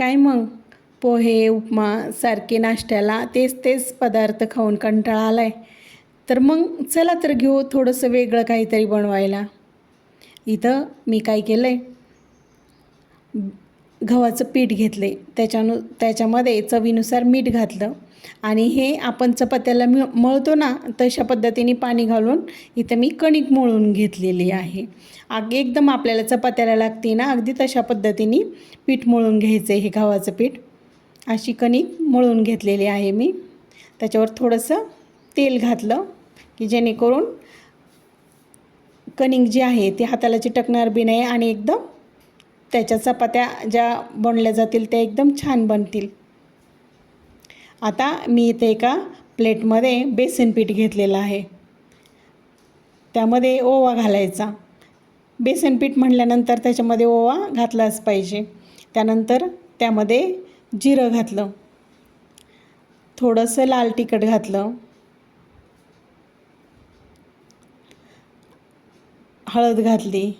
काय मग? पोहे उपमा सारखे नाश्त्याला तेच तेच पदार्थ खाऊन कंटाळा आला आहे तर मग चला तर घेऊ थोडंसं वेगळं काहीतरी बनवायला. इथं मी काय केलं आहे गव्हाचं पीठ घेतले. त्याच्यानु त्याच्यामध्ये चवीनुसार मीठ घातलं. आणि हे आपण चपात्याला मिळ मळतो ना तशा पद्धतीने पाणी घालून इथं मी कणिक मळून घेतलेली आहे. अग एकदम आपल्याला चपात्याला लागते ना अगदी तशा पद्धतीने पीठ मळून घ्यायचं आहे हे गव्हाचं पीठ. अशी कणिक मळून घेतलेली आहे मी. त्याच्यावर थोडंसं तेल घातलं की जेणेकरून कणिक जी आहे ती हाताला चिटकणार बी नाही आणि एकदम त्याच्या चपात्या ज्या बनल्या जातील त्या एकदम छान बनतील. आता मी इथे एका प्लेटमध्ये बेसन पीठ घेतलेलं आहे. त्यामध्ये ओवा घालायचा. बेसन पीठ म्हटल्यानंतर त्याच्यामध्ये ओवा घातलाच पाहिजे. त्यानंतर त्यामध्ये जिरं घातलं. थोडंसं लाल तिखट घातलं. हळद घातली.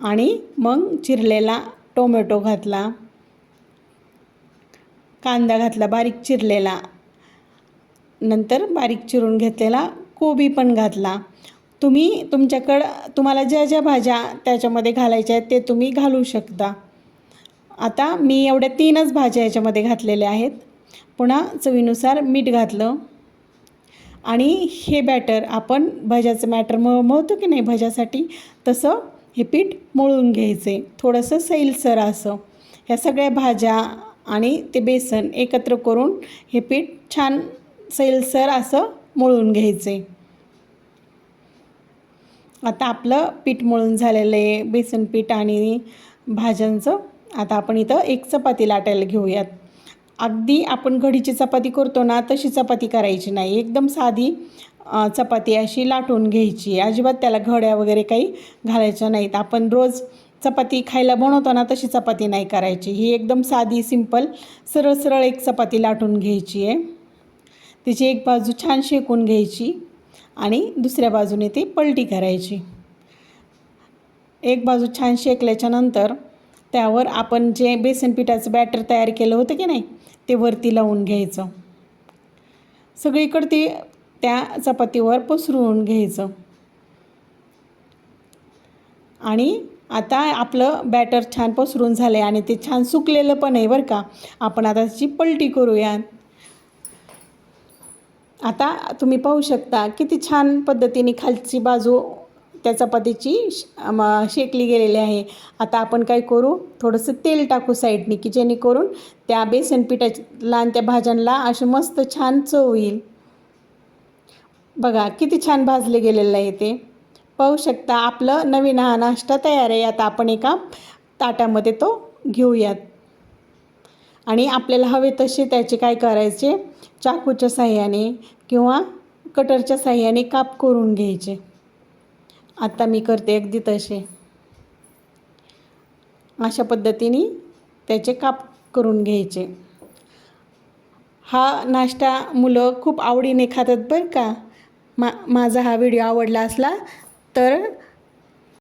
आणि मग चिरलेला टोमॅटो घातला. कांदा घातला बारीक चिरलेला. नंतर बारीक चिरून घेतलेला कोबी पण घातला. तुम्ही तुमच्याकडं तुम्हाला ज्या ज्या भाज्या त्याच्यामध्ये घालायच्या आहेत ते तुम्ही घालू शकता. आता मी एवढ्या तीनच भाज्या याच्यामध्ये घातलेल्या आहेत. पुन्हा चवीनुसार मीठ घातलं. आणि हे बॅटर आपण भज्याचं मॅटर मळ मळतो की नाही भज्यासाठी? तसं हे पीठ मळून घ्यायचे. थोडंसं सैलसर असं. ह्या सगळ्या भाज्या आणि ते बेसन एकत्र करून हे पीठ छान सैलसर असं मळून घ्यायचे. आता आपलं पीठ मळून झालेलं आहे बेसन पीठ आणि भाज्यांचं. आता आपण इथं एक चपाती लाटायला घेऊयात. अगदी आपण घडीची चपाती करतो ना तशी चपाती करायची नाही. एकदम साधी चपाती अशी लाटून घ्यायची. अजिबात त्याला घड्या वगैरे काही घालायच्या नाहीत. आपण रोज चपाती खायला बनवतो ना तशी चपाती नाही करायची. ही एकदम साधी सिंपल सरळ सरळ एक चपाती लाटून घ्यायची आहे. तिची एक बाजू छान शेकून घ्यायची आणि दुसऱ्या बाजूने ती पलटी करायची. एक बाजू छान शेकल्याच्यानंतर त्यावर आपण जे बेसन पिठाचं बॅटर तयार केलं होतं की नाही ते वरती लावून घ्यायचं. सगळीकडे ते त्या चपातीवर पसरवून घ्यायचं. आणि आता आपलं बॅटर छान पसरून झालं आहे आणि ते छान सुकलेलं पण आहे बरं का. आपण आता त्याची पलटी करूया आता तुम्ही पाहू शकता किती छान पद्धतीने खालची बाजू त्या चपातीची शेकली गेलेली आहे. आता आपण काय करू? थोडंसं तेल टाकू साईडने की जेणेकरून त्या बेसन पिठाला आणि त्या भाज्यांना असे मस्त छान चव येईल. बघा किती छान भाजले गेलेलं आहे ते. पाहू शकता आपलं नवीन हा नाश्ता तयार आहे. आता आपण एका ताटामध्ये तो घेऊयात. आणि आपल्याला हवे तसे त्याचे काय करायचे? चाकूच्या साह्याने किंवा कटरच्या साह्याने काप करून घ्यायचे. आत्ता मी करते अगदी तसे. अशा पद्धतीने त्याचे काप करून घ्यायचे. हा नाश्ता मुलं खूप आवडीने खातात बरं का. मा माझा हा व्हिडिओ आवडला असला तर